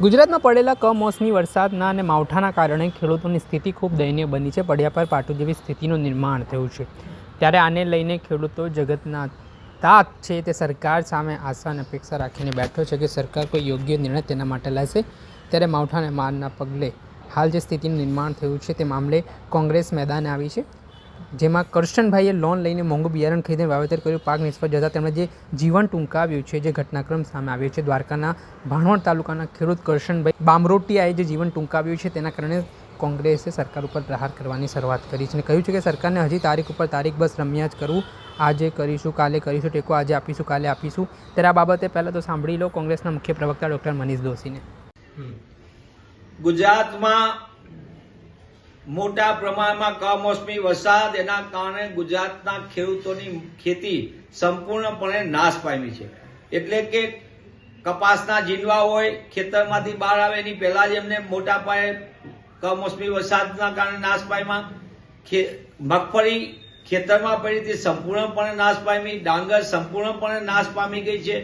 ગુજરાતમાં પડેલા કમોસમી વરસાદના અને માવઠાના કારણે ખેડૂતોની સ્થિતિ ખૂબ દયનીય બની છે. પડ્યા પર પાટું જેવી સ્થિતિનું નિર્માણ થયું છે. ત્યારે આને લઈને ખેડૂતો જગતના તાત છે તે સરકાર સામે આશા અને અપેક્ષા રાખીને બેઠો છે કે સરકાર કોઈ યોગ્ય નિર્ણય તેના માટે લેશે ત્યારે માવઠાને મારના પગલે હાલ જે સ્થિતિનું નિર્માણ થયું છે તે મામલે કોંગ્રેસ મેદાને આવી છે. જેમાં કરશનભાઈએ લોન લઈને મોંઘું બિયારણ ખરીદીને વાવેતર કર્યું. પાક નિષ્ફળ જતાં તેમણે જે જીવન ટૂંકાવ્યું છે જે ઘટનાક્રમ સામે આવ્યો છે. દ્વારકાના ભાણવડ તાલુકાના ખેડૂત કરશનભાઈ બામરોટિયાએ જે જીવન ટૂંકાવ્યું છે તેના કારણે કોંગ્રેસે સરકાર ઉપર પ્રહાર કરવાની શરૂઆત કરી છે અને કહ્યું છે કે સરકારને હજી તારીખ ઉપર તારીખ બસ રમ્યા જ કરવું. આજે કરીશું, કાલે કરીશું, ટેકો આજે આપીશું, કાલે આપીશું. ત્યારે આ બાબતે પહેલાં તો સાંભળી લો કોંગ્રેસના મુખ્ય પ્રવક્તા ડૉક્ટર મનીષ દોશીને. ગુજરાતમાં મોટા પ્રમાણમાં કમોસમી વરસાદ, એના કારણે ગુજરાતના ખેડૂતોની ખેતી સંપૂર્ણપણે નાશ પામી છે. એટલે કે કપાસના જીંડવા હોય, ખેતરમાંથી બહાર આવે, એની પહેલા જ એમને મોટા પાયે કમોસમી વરસાદના કારણે નાશ પામ્યા. મગફળી ખેતરમાં પડી તે સંપૂર્ણપણે નાશ પામી, ડાંગર સંપૂર્ણપણે નાશ પામી ગઈ છે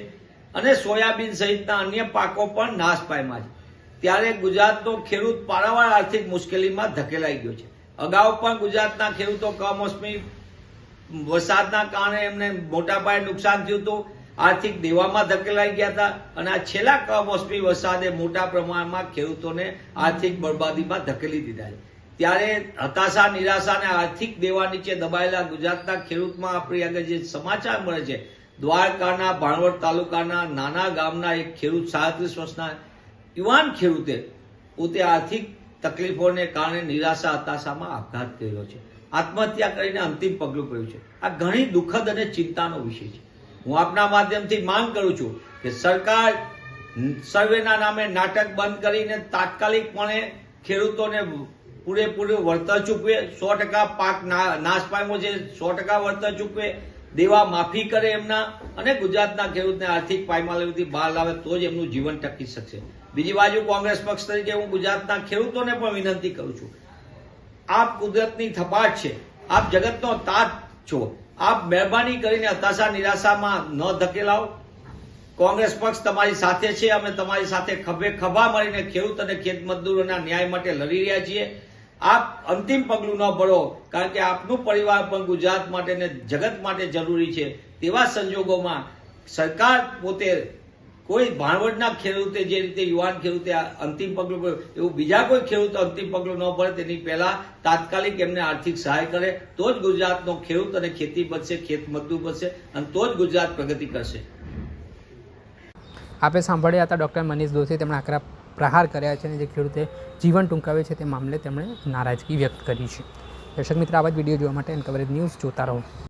અને સોયાબીન સહિતના અન્ય પાકો પણ નાશ પામ્યા છે. ત્યારે ગુજરાતનો ખેડૂત પારાવાર આર્થિક મુશ્કેલીમાં ધકેલાઈ ગયો છે. અગાઉ પણ ગુજરાતના ખેડૂતો કમોસમી વરસાદના કારણે એમને મોટા પાયે નુકસાન થયું હતું. આર્થિક દેવામાં ધકેલાઈ ગયા હતા અને આ છેલ્લા કમોસમી વરસાદે મોટા પ્રમાણમાં ખેડૂતોને આર્થિક બરબાદીમાં ધકેલી દીધા છે. ત્યારે હતાશા, નિરાશા અને આર્થિક દેવા નીચે દબાયેલા ગુજરાતના ખેડૂતમાં આપણી આગળ જે સમાચાર મળે છે, દ્વારકાના, ભાણવડ તાલુકાના નાના ગામના એક ખેડૂત સાડત્રીસ વર્ષના યુવાન ખેડૂતે પોતે આર્થિક તકલીફોને કારણે નિરાશા, હતાશામાં આપઘાત કર્યો છે. આત્મહત્યા કરીને અંતિમ પગલું કર્યું છે. આ ઘણી દુઃખદ અને ચિંતાનો વિષય છે. હું આપના માધ્યમથી માંગ કરું છું કે સરકાર સર્વેના નામે નાટક બંધ કરીને તાત્કાલિકપણે ખેડૂતોને પૂરેપૂરું વળતર ચૂકવે, સો ટકા પાક નાશ પામ્યો છે, સો ટકા વળતર ચૂકવે, દેવા માફી કરે એમના અને ગુજરાતના ખેડૂતને આર્થિક પાયમાલીથી બહાર લાવે તો જ એમનું જીવન ટકી શકશે. બીજી બાજુ કોંગ્રેસ પક્ષ તરીકે હું ગુજરાતના ખેડૂતોને પણ વિનંતી કરું છું. આપ કુદરતની થપાટ છે. આપ જગતનો તાત છો. આપ મહેરબાની કરીને હતાશા નિરાશામાં ન ધકેલાઓ કોંગ્રેસ પક્ષ તમારી સાથે છે. અમે તમારી સાથે ખભે ખભા મળીને ખેડૂત અને ખેત મજદૂરોના ન્યાય માટે લડી રહ્યા છીએ. આપ અંતિમ પગલું ન ભરો, કારણ કે આપનું પરિવાર પણ ગુજરાત માટે ને જગત માટે જરૂરી છે. તેવા સંજોગોમાં સરકાર પોતે કોઈ ભાણવડના ખેડૂતે જે રીતે યુવાન ખેડૂતે અંતિમ પગલું એવું બીજા કોઈ ખેડૂત અંતિમ પગલું ન ભરે, તેની પહેલા તાત્કાલિક એમને આર્થિક સહાય કરે, તો જ ગુજરાતનો ખેડૂત અને ખેતી બચશે, ખેત મજદૂર બચશે, અને તો જ ગુજરાત પ્રગતિ કરશે. આપે સાંભળ્યા હતા ડૉક્ટર મનીષ દોશી તેમણે આકરા પ્રહાર કર્યા છે અને જે ખેડૂતે જીવન ટૂંકાવે છે તે મામલે તેમણે નારાજગી વ્યક્ત કરી છે. દર્શક મિત્ર આવા જ વીડિયો જોવા માટે એન કવરેજ ન્યૂઝ જોતા રહો.